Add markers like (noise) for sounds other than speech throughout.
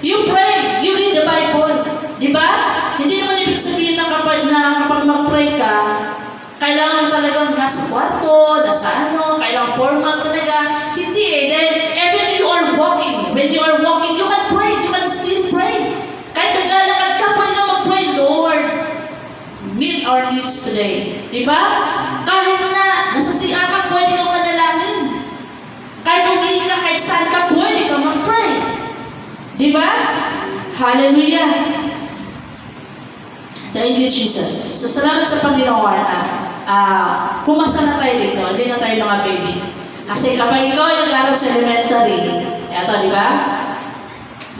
You pray. You read the Bible. Di ba? Hindi naman ibig sabihin na kapag, na kapag mag-pray ka, kailangan talagang nasa kwarto, nasa ano, kailangan formal talaga. Hindi eh. Dahil even you are walking, when you are walking, you can pray. You can still pray. Kahit naglalakad ka, pwede ka mag-pray, Lord, meet our needs today. Di ba? Kahit na nasa CR ka, pwede kang manalangin. Kahit umihi ka, kahit saan ka, pwede ka mag-pray. Di ba? Hallelujah. Thank you, Jesus. So, salamat sa Panginoon na ah, pumasa na tayo dito. Hindi na tayo mga baby. Kasi kapag ikaw yung laro sa elementary, eto, di ba?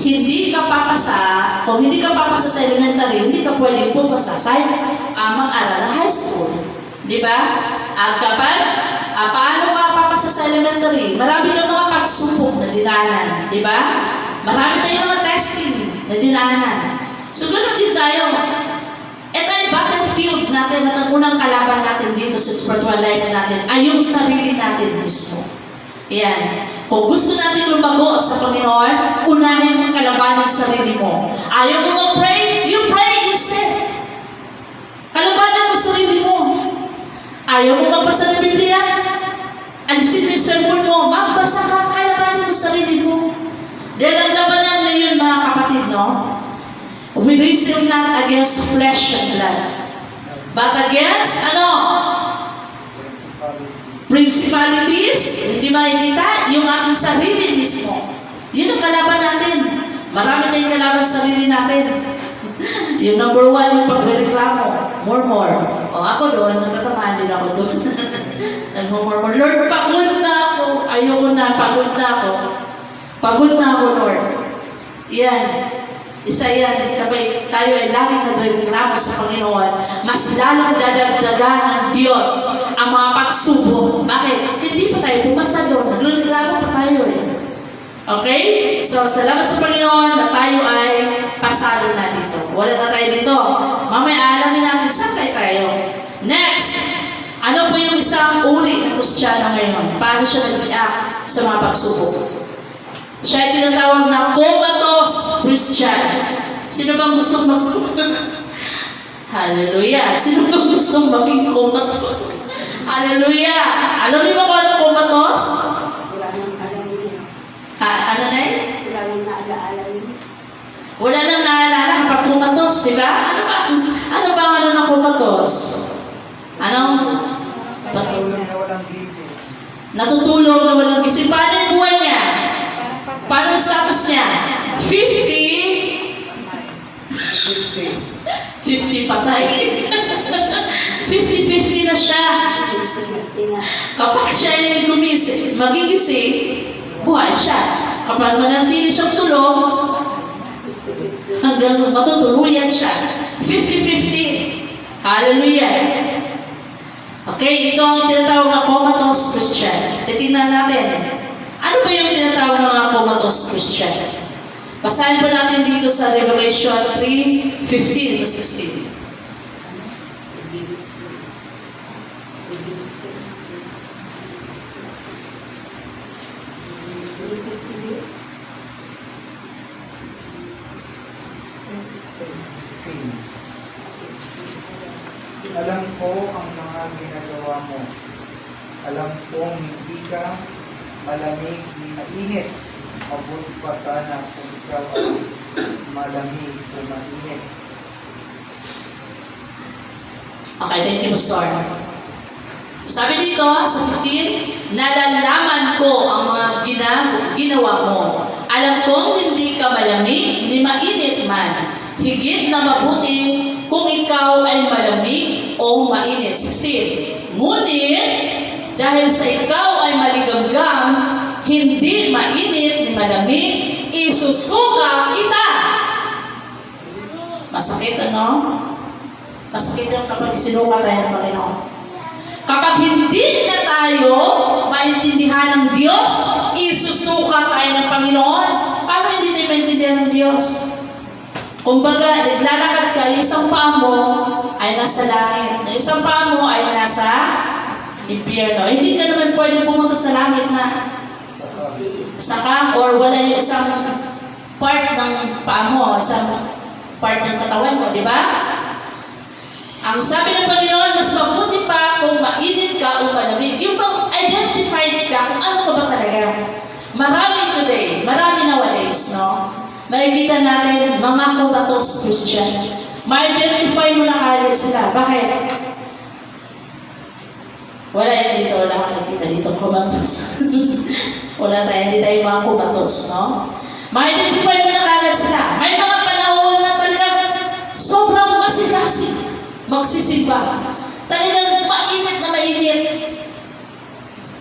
Hindi ka papasa, kung hindi ka papasa sa elementary, hindi ka pwedeng pumasa sa uh, mag-aral na high school. Di ba? At kapag, ah, paano ka papasa sa elementary? Marami kang mga pagsubok na dinanan. Di ba? Marami tayong mga testing na dinanan. So, ganoon din tayo. Ito ay battlefield natin at ang unang kalaban natin dito sa spiritual life natin ay yung sarili natin mismo. Yan. Kung gusto natin lumago sa Panginoon, unahin mong kalabanin ang sarili mo. Ayaw mo mag-pray, you pray instead. Kalabanin mo sarili mo. Ayaw mo magbasa ng Biblia, alisin mo yung cellphone mo, magbasa ka, kalabanin mo sarili mo. Dahil ang labanan na mga kapatid, no? We wrestle not against flesh and blood, but against, ano? Principalities, hindi makikita, yung aking sarili mismo. Yun ang kalaban natin. Marami tayong kalaban sa sarili natin. (laughs) yung number one, yung pagreklamo. More, more. O ako doon, natatamaan din ako doon. (laughs) Nag-more, more. Lord, pagod na ako. Ayoko na, pagod na ako. Pagod na ako, Lord. Yan. Isa yan, kapag tayo ay laging nagreklamo sa Panginoon, mas lalong dadagdagan ng Diyos ang mga pagsubok. Bakit? Hindi pa tayo pumasa doon. Nagreklamo pa tayo eh. Okay? So, salamat sa Panginoon na tayo ay pasado na dito. Wala na tayo dito. Mamaya alamin natin saan kayo tayo. Next! Ano po yung isang uri ng Kristiyano ngayon? Paano siya nag-react sa mga pagsubok? Siya ay tinatawag na comatose Christian. Sino bang gusto mag... (laughs) Hallelujah. Sino bang gusto maging comatose? Hallelujah. Alam niyo ba kung ano comatose? Ha, ano na yun? Wala nang naalala kapag comatose, di ba? Ano ba? Ano ba ang ano ng comatose? Anong? Natutulog na walang gising. Paano yung buhay niya? Paano ang status niya? 50? 50 patay. (laughs) 50-50 na siya. Kapag siya ay gumising, magigising, buhay siya. Kapag manatili siyang tulog, hanggang matutuluyan siya. 50-50. Hallelujah. Okay, ito ang tinatawag na comatose Christian. Titingnan natin. Ano ba yung tinatawag ng mga comatose Christian? Basahin po natin dito sa Revelation 3, 15 to 16. Alam ko ang mga ginagawa mo. Alam kong hindi ka malamig ni mainit. Mabuti pa sana kung ikaw ay malamig o mainit. Okay, thank you, Pastor. Sabi dito sa 15, nalalaman ko ang mga gina, ginawa mo. Alam kong hindi ka malamig ni mainit man. Higit na mabuti kung ikaw ay malamig o mainit. 16. Ngunit, dahil sa ikaw ay maligamgam, hindi mainit ni malamig, isusuka kita. Masakit ano? Masakit yung kapag sinuka tayo ng Panginoon. Kapag hindi na tayo maintindihan ng Diyos, isusuka tayo ng Panginoon. Paano hindi tayo maintindihan ng Diyos? Kumbaga, naglalakad ka, yung isang paa mo ay nasa langit. Yung isang paa mo ay nasa impyerno. Hindi ka naman pwede pumunta sa langit na Saka, or wala yung isang part ng paa mo, isang part ng katawan mo, di ba? Ang sabi ng Panginoon, mas mabuti pa kung mainit ka o malamig. Yung bang identified ka kung ano ka ba talaga. Marami no? Makikita natin mga kumatos Christian. Ma-identify mo na kagad sila. Bakit? Wala yan dito, wala kang nakita dito kumatos. (laughs) wala tayo, hindi tayo mga kumatos, no? Ma-identify mo na kagad sila. May mga panahon na talagang sobrang masigasig magsisimba. Talagang mainit na mainit.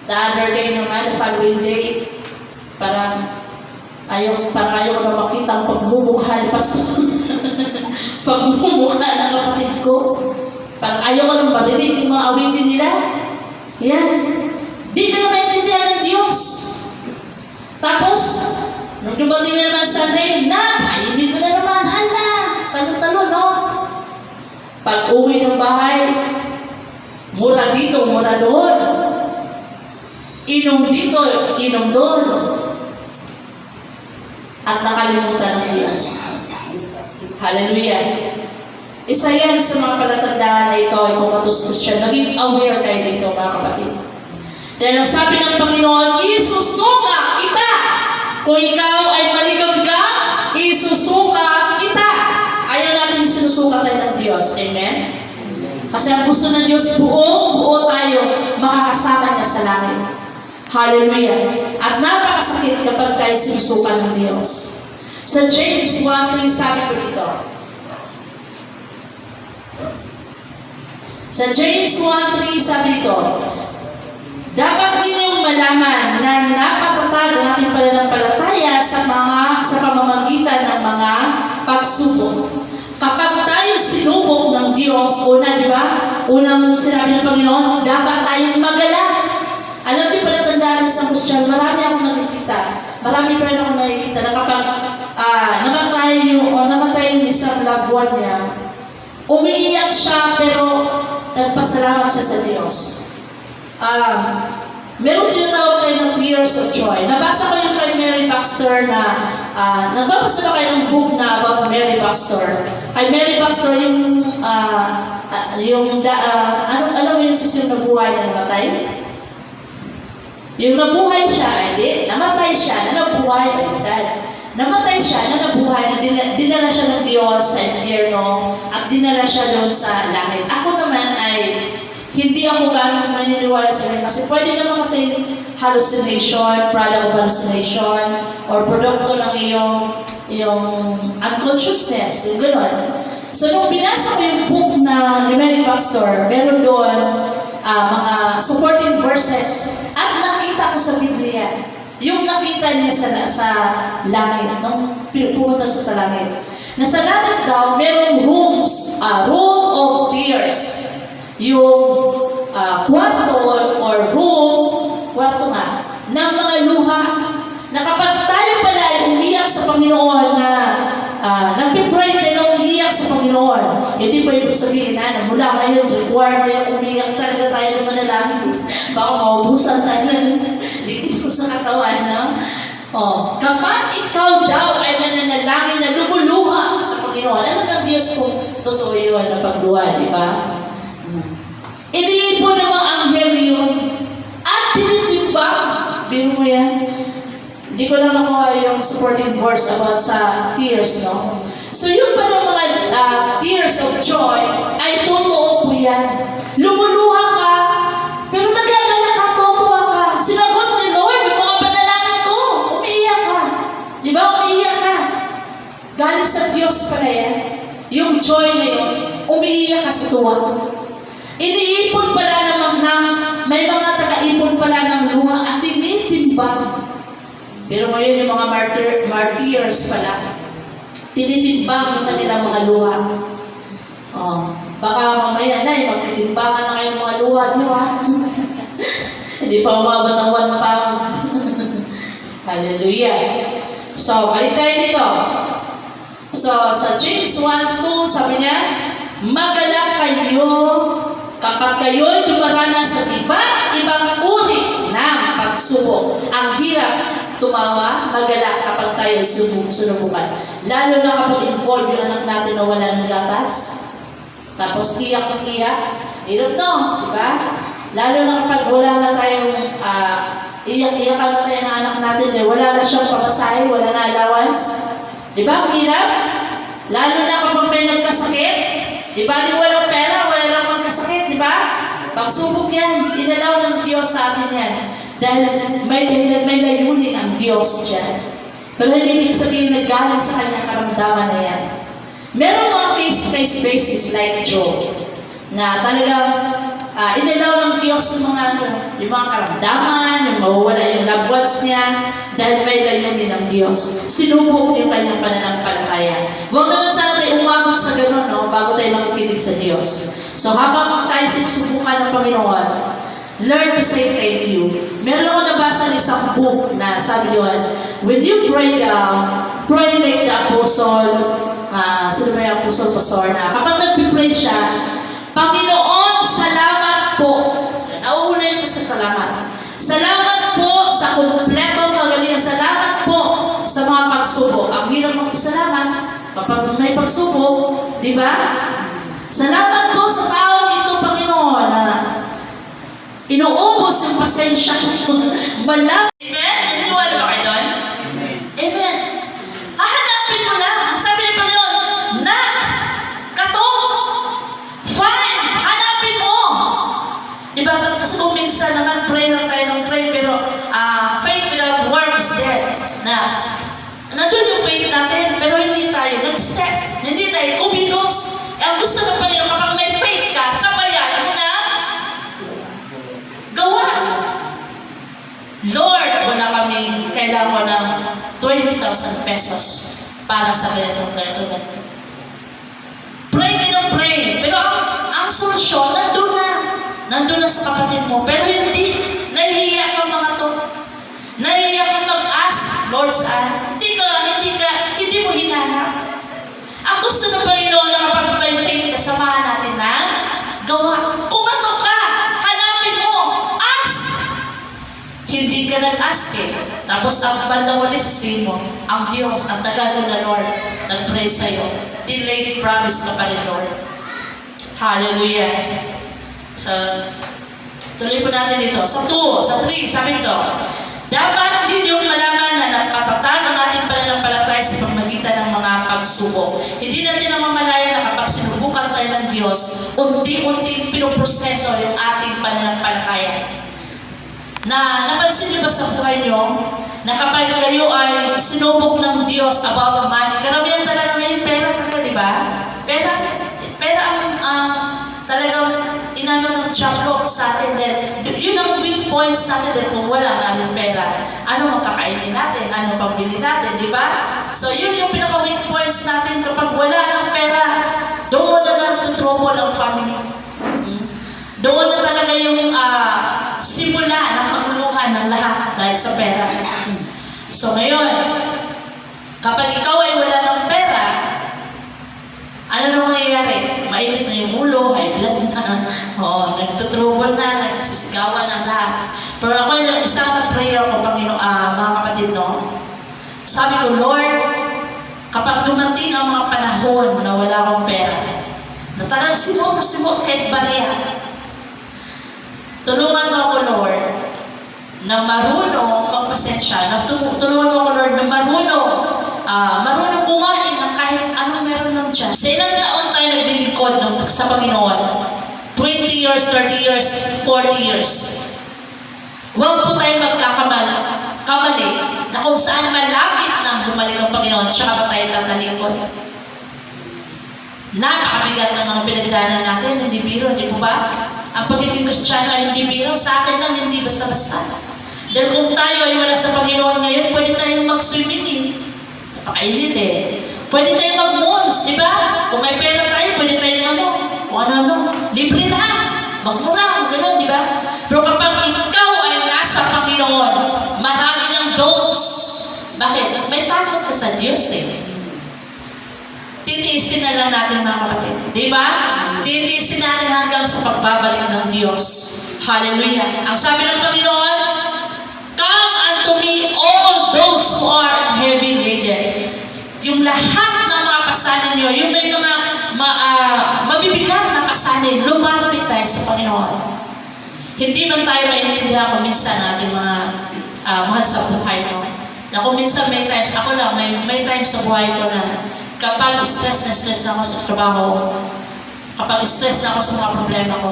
The other day naman, the following day, parang ayaw, parang ayaw ko na makita ang pagmumukha ni Pastor. (laughs) pagmumukha ng kapatid ko. Parang ayaw ko nang marinig yung mga awitin nila. Yan. Di ka na maintindihan ng Diyos. Tapos, nung dumating na naman Sunday, na, ay hindi ko na naman, hala, talo-talo, no? Pag uwi ng bahay, mura dito, mura doon. Inom dito, inom doon. At nakalimutan ng Diyos. Hallelujah. Isa yan sa mga palatandaan na ikaw ay kumatos Christian. Maging aware tayo dito, mga kapatid. Dahil ang sabi ng Panginoon, isusuka kita. Kung ikaw ay maligod ka, isusuka kita. Ayaw natin sinusuka tayo ng Diyos. Amen? Kasi ang gusto ng Diyos, buo, buo tayo, makakasama. Hallelujah. At napakasakit kapag tayo sinusuka ng Diyos. Sa James 1.3, sabi ko dito, Sa James 1.3, sabi ko, dapat ninyong malaman na napatatag ang ating pananampalataya sa mga sa pamamagitan ng mga pagsubok. Kapag tayo sinubok ng Diyos, una, di ba? Unang sinabi ng Panginoon, dapat tayong magalak. Alam niyo pala tandaan sa Christian, marami akong nakikita. Marami pa rin akong nakikita na kapag ah, namatay yung, o namatay yung isang loved one niya, umiiyak siya pero nagpasalamat siya sa Diyos. Um, meron tinatawag tayo ng tears of joy. Nabasa ko yung kay Mary Baxter na, uh, nagbabasa ba kayo ng book na about Mary Baxter? Kay Mary Baxter, yung, ah, ah, yung, da, ah, ano, ano yung sisyon na buhay na namatay? Yung nabuhay siya, hindi, namatay siya, na nabuhay, baliktad. Namatay siya, na nabuhay, na dinala, dinala siya ng Diyos sa impyerno, at dinala siya doon sa langit. Ako naman ay, hindi ako gano'ng maniniwala sa ganun. Kasi pwede naman kasi hallucination, product of hallucination, or produkto ng iyong, iyong unconsciousness, yung gano'n. So, nung binasa ko yung book na ni Mary Pastor, meron doon ah, mga supporting verses at nakita ko sa Biblia yung nakita niya sa, sa langit, nung pumunta siya sa langit. Na sa langit daw, merong rooms, ah, room of tears. Yung ah, kwarto or room, kwarto nga, ng mga luha. Na kapag tayo pala ay umiyak sa Panginoon na uh, nagpipray tayo na umiyak sa Panginoon, hindi po ibig sabihin na, mula ngayon, required na yung umiyak talaga tayo ng manalangin. Baka maubusan tayo ng (laughs) likid ko sa katawan, no? Oh, kapag ikaw daw ay nananalangin na lumuluha sa Panginoon, ano ng Diyos kung totoo yun na pagluha, di ba? Iniipon ng mga anghel yun at tinitimbang. Biro mo yan. Hindi ko lang nakuha yung supporting verse about sa tears, no? So yung pala mga ah, tears of joy ay totoo po yan. Lumuluha ka, pero nagkagala ka, tutuwa ka. Sinagot ni Lord yung mga panalangin ko. Umiiyak ka. Di ba? Umiiyak ka. Galing sa Diyos pala yan. Yung joy na yun, umiiyak ka sa tuwa. Iniipon pala naman ng, may mga taga-ipon pala ng luha at tinitimbang. Pero ngayon yung mga martyr, martyrs pala, tinitimbang yung kanilang mga luha. Oh, baka mamaya na, eh, magtitimbangan na kayong mga luha nyo ha. (laughs) Hindi pa umabot ang one pound. (laughs) Hallelujah. So, balik tayo dito. So, sa James 1.2, sabi niya, Magalak kayo kapag kayo'y dumaranas sa iba't ibang uri ng pagsubok. Ang hirap tumawa, magalak kapag tayo sunubukan. Lalo na kapag involved yung anak natin na wala ng gatas. Tapos iyak ng iyak. Hirap no, di ba? Lalo na kapag wala na tayong ah, iyak-iyakan na tayo ng anak natin eh, wala na siyang papasahe, wala na allowance. Di ba? Ang hirap. Lalo na kapag may nagkasakit. Di ba? Di walang pera, wala lang magkasakit, di ba? Pagsubok yan, inalaw ng Diyos sa atin yan. Dahil may, may layunin ang Diyos dyan. Pero hindi ibig sabihin na galing sa kanyang karamdaman na yan. Meron mga case-case basis like Job na talagang uh, inalaw ng Diyos yung mga, yung mga karamdaman, yung mawawala yung loved ones niya, dahil may layunin ng Diyos. Sinubok yung kanyang pananampalataya. Huwag naman sana tayo umabot sa ganun, no, bago tayo makikinig sa Diyos. So habang tayo sinusubukan ng Panginoon, learn to say thank you. Meron ako nabasa ng isang book na sabi doon, when you pray down, pray like the apostle, ah, sino ba yung apostle pastor na, kapag nag-pray siya, Panginoon, salamat po. Nauuna yung sa salamat. Salamat po sa kumpletong kagalingan. Salamat po sa mga pagsubok. Ang hirap magpasalamat kapag may pagsubok, di ba? Salamat po sa taong ito, Panginoon, na inuubos ang pasensya ko. Malapit. Amen? Naniniwala ba kayo doon? Amen. Hahanapin mo lang. Sabi ni Panginoon, na, kato, fine, hanapin mo. Diba, kasi kung minsan naman pray lang tayo ng pray, pero ah, faith without work is dead. Na, nandun yung faith natin, pero hindi tayo nag-step. Hindi tayo uminos. 20,000 pesos para sa ganito, ganito, ganito. Pray ka ng pray. Pero ang, ang solusyon, nandun na. Nandun na sa kapatid mo. Pero hindi, nahihiya ka mga to. Nahihiya ka mag-ask, Lord, saan? Hindi ka, hindi ka, hindi mo hinanap. Ang gusto ng Panginoon na kapag may faith, kasamahan natin na gawa. Kumato ka! Hanapin mo! Ask! Hindi ka nag-ask eh. Tapos ang bandang wali sa mo, ang Diyos, ang tagal na Lord, nag-pray sa'yo. Delayed promise ka pa rin, Lord. Hallelujah. So, tuloy po natin dito. Sa 2, sa 3, sabi ito, dapat ninyong malaman na napatatag ang ating pananampalataya sa pamagitan ng mga pagsubok. Hindi natin namamalaya na kapag sinubukan tayo ng Diyos, unti-unting pinoproseso yung ating pananampalataya. Na napansin niyo ba sa buhay niyo na kapag kayo ay sinubok ng Diyos about the money, karamihan talaga ngayon pera talaga, di ba? Pera, pera ang ang talagang inano ng chaplo sa atin din. Yun ang weak points natin din kung wala namin pera. Ano ang kakainin natin? Ano pambili natin? Di ba? So yun yung pinaka-weak points natin kapag wala ng pera. Doon na nagtutrouble ang family. Doon na talaga yung ah, simula ng kaguluhan ng lahat dahil sa pera. So ngayon, kapag ikaw ay wala ng pera, ano na mangyayari? Mainit na yung ulo, high blood na, (laughs) oh, nagtutrubol na, nagsisigawan na lahat. Pero ako yung isang prayer ko, Panginoon, ah, mga kapatid, no? Sabi ko, Lord, kapag dumating ang mga panahon na wala akong pera, na talagang simot na simot kahit bariya, tulungan mo ako, Lord, na marunong magpasensya, na tu- tulungan mo ako, Lord, na marunong, ah, marunong kumain ng kahit anong meron ng Diyos. Sa ilang taon tayo naglilingkod ng, sa Panginoon? 20 years, 30 years, 40 years. Huwag po tayo magkakamali kamali na kung saan malapit nang bumalik ang Panginoon, tsaka pa tayo tatalikod. Napakabigat ng mga pinagdaanan natin, hindi biro, hindi po ba? Ang pagiging Kristiyano ay hindi biro, sa akin lang hindi basta-basta. Dahil kung tayo ay wala sa Panginoon ngayon, pwede tayong mag-swimming eh. Napakainit eh. Pwede tayong mag-malls, di ba? Kung may pera tayo, pwede tayong ano, kung ano-ano, libre na. Magmura, gano'n, di ba? Pero kapag ikaw ay nasa Panginoon, marami ng don'ts. Bakit? May takot ka sa Diyos eh titiisin na lang natin mga kapatid. Di ba? Titiisin natin hanggang sa pagbabalik ng Diyos. Hallelujah. Ang sabi ng Panginoon, unto me all those who are heavy laden. Yung lahat ng mga pasanin nyo, yung may mga ma, uh, mabibigat na pasanin, lumapit tayo sa Panginoon. Hindi man tayo maintindihan kung minsan natin mga uh, mahal sa buhay mo. Na kung minsan may times, ako lang, may, may times sa buhay ko na kapag stress na stress na ako sa trabaho, kapag stress na ako sa mga problema ko,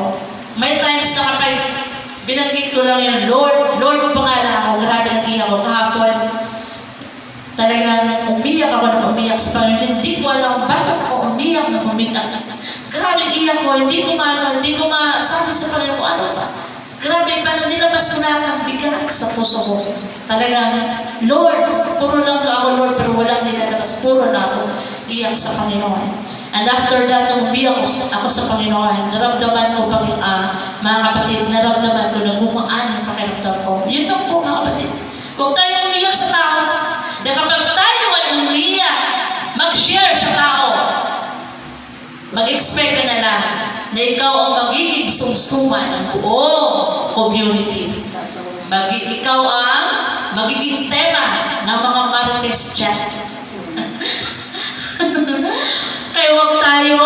may times na kapag binanggit ko lang yung Lord, Lord pa nga lang ako, grabe ang iyak ko kahapon. Talagang umiyak ako na umiyak sa Panginoon. Hindi ko alam bakit ako umiyak na umiyak. Grabe iyak ko, hindi ko maano, hindi ko masabi sa Panginoon kung ano ba. Grabe, paano nilabas ko lahat ng bigat sa puso ko. Talagang, Lord, puro lang ako, Lord, pero walang nilalabas. Puro na ako iyak sa Panginoon. And after that, umiyak ako, ako sa Panginoon, naramdaman ko, pang, ah, mga kapatid, naramdaman ko na gumaan yung pakiramdam ko. Yun lang po, mga kapatid. Huwag tayong umiyak sa tao. Na kapag tayo ay umiyak, mag-share sa tao, mag-expect ka na lang na ikaw ang magiging sumsuman ng buong community. Magi, ikaw ang magiging tema ng mga marites dyan. Kaya huwag tayo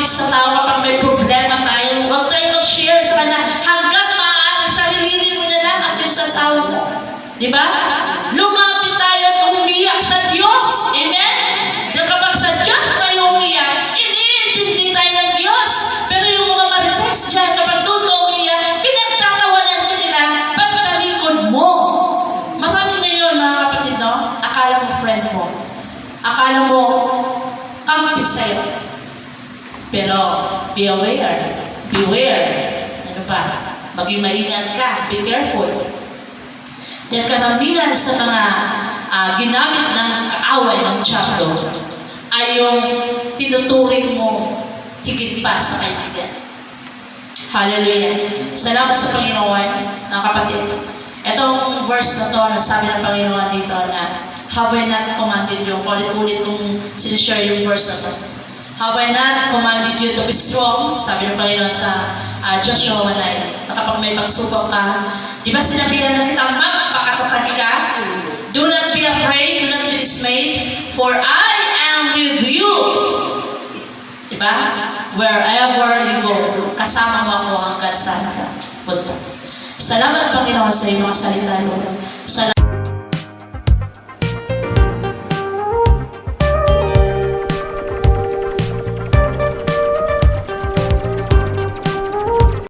lumapit sa tao kapag may problema tayo. Huwag tayo mag-share sa kanya hanggang maaari sarili mo na lang at yung sasawa mo. Di ba? Lumapit tayo at umiyak sa Diyos. Amen? Na kapag sa Diyos tayo umiyak, iniintindi tayo ng Diyos. Pero yung mga marites dyan, kapag doon ka umiyak, pinagtatawanan din nila pagtalikod mo. Marami ngayon, mga kapatid, no? Akala mo friend mo. Akala mo, kampi sa'yo. Pero, be aware. Beware. Ano pa? Maging maingat ka. Be careful. Yan karamihan sa mga ah, ginamit ng kaaway ng Diablo ay yung tinuturing mo higit pa sa kaibigan. Hallelujah. Salamat sa Panginoon, mga kapatid. Itong verse na to, nasabi ng Panginoon dito na Have I not commanded you? Ulit-ulit kong sinishare yung verse na to. Have I not commanded you to be strong? Sabi ng Panginoon sa ah, Joshua 1.9. Na kapag may pagsubok ka, di ba sinabihan na kita, magpakatatag ka? Do not be afraid, do not be dismayed, for I am with you. Diba? Wherever you go, kasama mo ako hanggang sa punta. Salamat Panginoon sa iyong mga salita, Lord. Salamat.